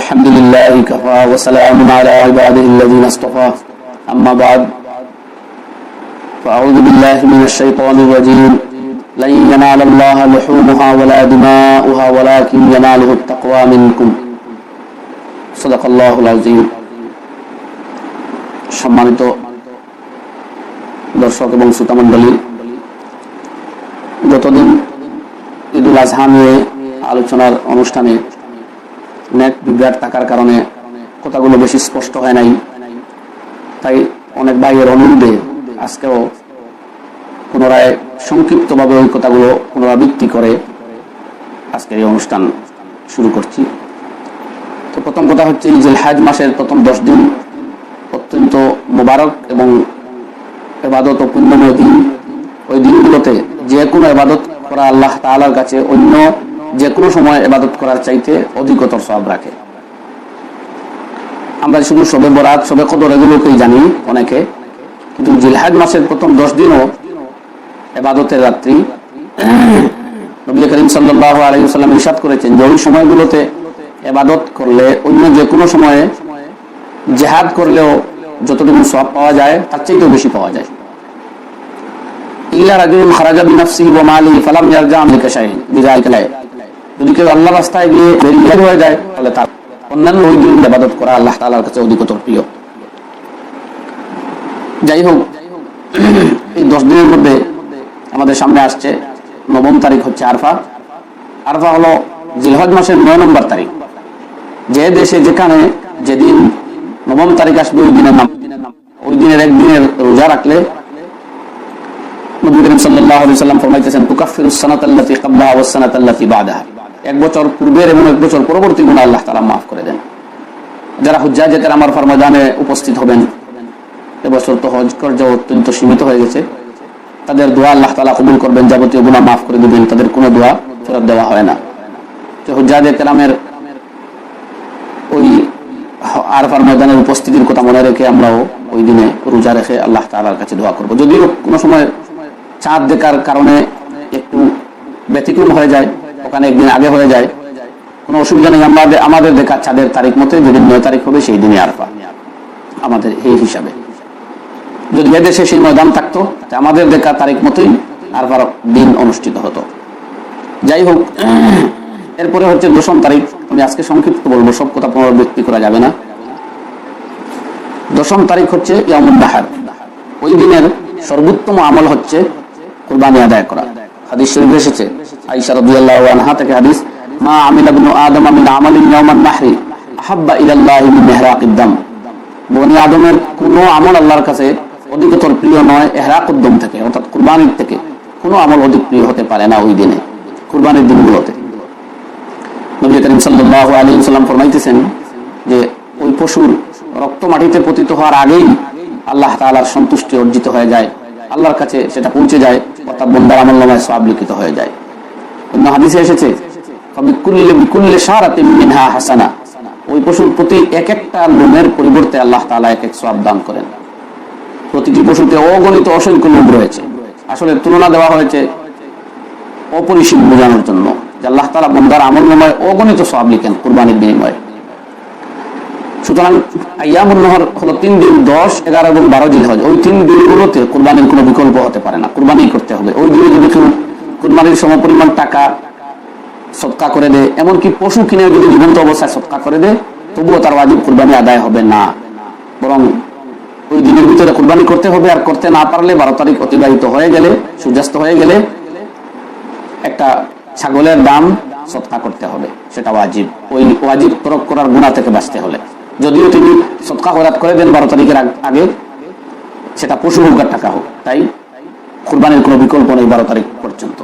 الحمد لله كفى وسلام على عباده الذين اصطفى أما بعد فأعوذ بالله من الشيطان الرجيم لن ينال الله لحومها ولا دماؤها ولكن يناله التقوى منكم صدق الله العظيم সম্মানিত দর্শক এবং শ্রোতামণ্ডলী গতদিন ঈদুল আজহা নিয়ে আলোচনার অনুষ্ঠানে নেট বিভ্রাট থাকার কারণে কথাগুলো বেশি স্পষ্ট হয় নাই। তাই অনেক ভাইয়ের অনুরোধে আজকেও পুনরায় সংক্ষিপ্তভাবে ওই কথাগুলো পুনরাবৃত্তি করে আজকের এই অনুষ্ঠান শুরু করছি। তো প্রথম কথা হচ্ছে যে হাজ মাসের প্রথম দশ দিন অত্যন্ত মোবারক এবং এবাদত ও পুণ্যময় দিন। ওই দিনগুলোতে যে কোনো এবাদত করা আল্লাহ তালার কাছে অন্য যে কোনো সময় এবাদত করার চাইতে অধিকতর সব রাখে। আমরা শুধু সবে বরাত সবে কদর এগুলোকেই জানি অনেকে, কিন্তু জিলহাজ মাসের প্রথম দশ দিনও এবাদতের রাত্রি। নবী করিম সাল্লাহ আলাইসাল্লাম ইসাদ করেছেন যে ওই সময়গুলোতে এবাদত করলে অন্য যে কোনো সময়ে জেহাদ করলেও যতটুকু সব পাওয়া যায়, তার চাইতেও বেশি পাওয়া যায়। ইল্লা রাজুল খারাজা বিনাফসি ওয়া মালি ফালাম ইয়ারজা আমলিকা শাইন বিজাইকালায় যদি কেউ আল্লাহ রাস্তায় গিয়ে বেরিয়ে হয়ে যায়, তাহলে তার অন্যান্য ওই দিন ইবাদত করা আল্লাহ তাআলার কাছে অধিকতর প্রিয়। যাই হোক, এই দশ দিনের মধ্যে আমাদের সামনে আসছে নবম তারিখ হচ্ছে আরফা। আরফা হলো জিলহজ মাসের নয় নম্বর তারিখ। যে দেশে, যেখানে যেদিন নবম তারিখ আসবে, ওই দিনের নাম ওই দিনের একদিনের রোজা রাখলে নবী করিম আলাইহি সাল্লাম ফরমাইতেছেন তুকাফফিরুস সানাতাল্লাতী ক্বাবলাহা ওয়াস সানাতাল্লাতী বাদাহা। এক বছর পূর্বের এবং এক বছর পরবর্তী গুনাহ আল্লাহ তাআলা maaf করে দেন। যারা হুজ্জাজ আমার ফরমাদানে উপস্থিত হবেন, এবছর তো হজ কর্য অত্যন্ত সীমিত হয়ে গেছে। তাদের দোয়া আল্লাহ তাআলা কবুল করবেন, যাবতীয় গুনাহ maaf করে দিবেন, তাদের কোনো দোয়া ফেরত দেওয়া হয় না। তো কেরামের ওই আরফার ময়দানের উপস্থিতির কথা মনে রেখে আমরাও ওই দিনে রোজা রেখে আল্লাহ তাআলার কাছে দোয়া করব। যদিও কোনো সময় চাঁদ দেখার কারণে একটু ব্যতিক্রম হয়ে যায় ওখানে একদিন আগে হয়ে যায়। কোনো অসুবিধা নেই, আমাদের আমাদের দেখা চাঁদের তারিখ মতে যেদিন নয় তারিখ হবে, সেই দিনই আরফা। আমাদের এই হিসাবে। যদি এদেশে সেই ময়দান থাকতো আমাদের দেখা তারিখ মতোই আরফার দিন অনুষ্ঠিত হতো। যাই হোক, এরপরে হচ্ছে দশম তারিখ। আমি আজকে সংক্ষিপ্ত বলব, সব কথা পুনরাবৃত্তি করা যাবে না। দশম তারিখ হচ্ছে ইয়ামুল বাহার ওই দিনের সর্বোত্তম আমল হচ্ছে কুরবানি আদায় করা। হাদিস শরীফ এসেছে আয়েশা রাদিয়াল্লাহু আনহা থেকে হাদিস, মা ইবনু আদম মিন আমালিন নাহরি ইলাল্লাহি মিন ইহরাকিদ বনি আদমের আমল আল্লাহর কাছে অধিকতর প্রিয় নয় থেকে, অর্থাৎ কুরবানির থেকে। কোনো আমল অধিক প্রিয় হতে পারে না ওই দিনে, কুরবানির দিনগুলোতে। নবী করিম সাল্লাল্লাহু আলাইহি ওয়াসাল্লাম ফরমাইতেছেন যে, ওই পশুর রক্ত মাটিতে পতিত হওয়ার আগেই আল্লাহ তাআলার সন্তুষ্টি অর্জিত হয়ে যায়। আল্লাহর কাছে সেটা পৌঁছে যায়, অর্থাৎ বন্দার আমল নামায় সব লিখিত হয়ে যায়। অন্য এসেছে ওই পশুর প্রতি এক একটা লোমের পরিবর্তে আল্লাহ তাআলা এক এক সওয়াব দান করেন। প্রতিটি পশুতে অগণিত অসংখ্য লোম রয়েছে। আসলে তুলনা দেওয়া হয়েছে অপরিসীম বোঝানোর জন্য, যে আল্লাহ তালা বন্দার আমল অগণিত সব লিখেন কুরবানির বিনিময়ে। সুতরাং আয়ামুল হলো তিন দিন দশ, এগারো এবং বারো দিন হয় ওই তিন দিনগুলোতে কুরবানির কোনো বিকল্প হতে পারে না। কুরবানি করতে হবে। ওই দিনে যদি কুরবানির সমপরিমাণ টাকা সৎকা করে দেয় এমনকি পশু কিনে যদি জীবন্ত অবস্থায় সৎকা করে দেয় তবুও তার ওয়াজিব কুরবানি আদায় হবে না। বরং ওই দিনের ভিতরে কুরবানি করতে হবে আর করতে না পারলে বারো তারিখ অতিবাহিত হয়ে গেলে, সূর্যাস্ত হয়ে গেলে একটা ছাগলের দাম সৎকা করতে হবে, সেটা ওয়াজিব। ওই ওয়াজিব তরক করার গুণা থেকে বাঁচতে হলে। যদিও তিনি সৎকা হরাত করে দেন বারো তারিখের আগে সেটা পশু হোক টাকা হোক, তাই কুরবানির কোনো বিকল্প নেই বারো তারিখ পর্যন্ত।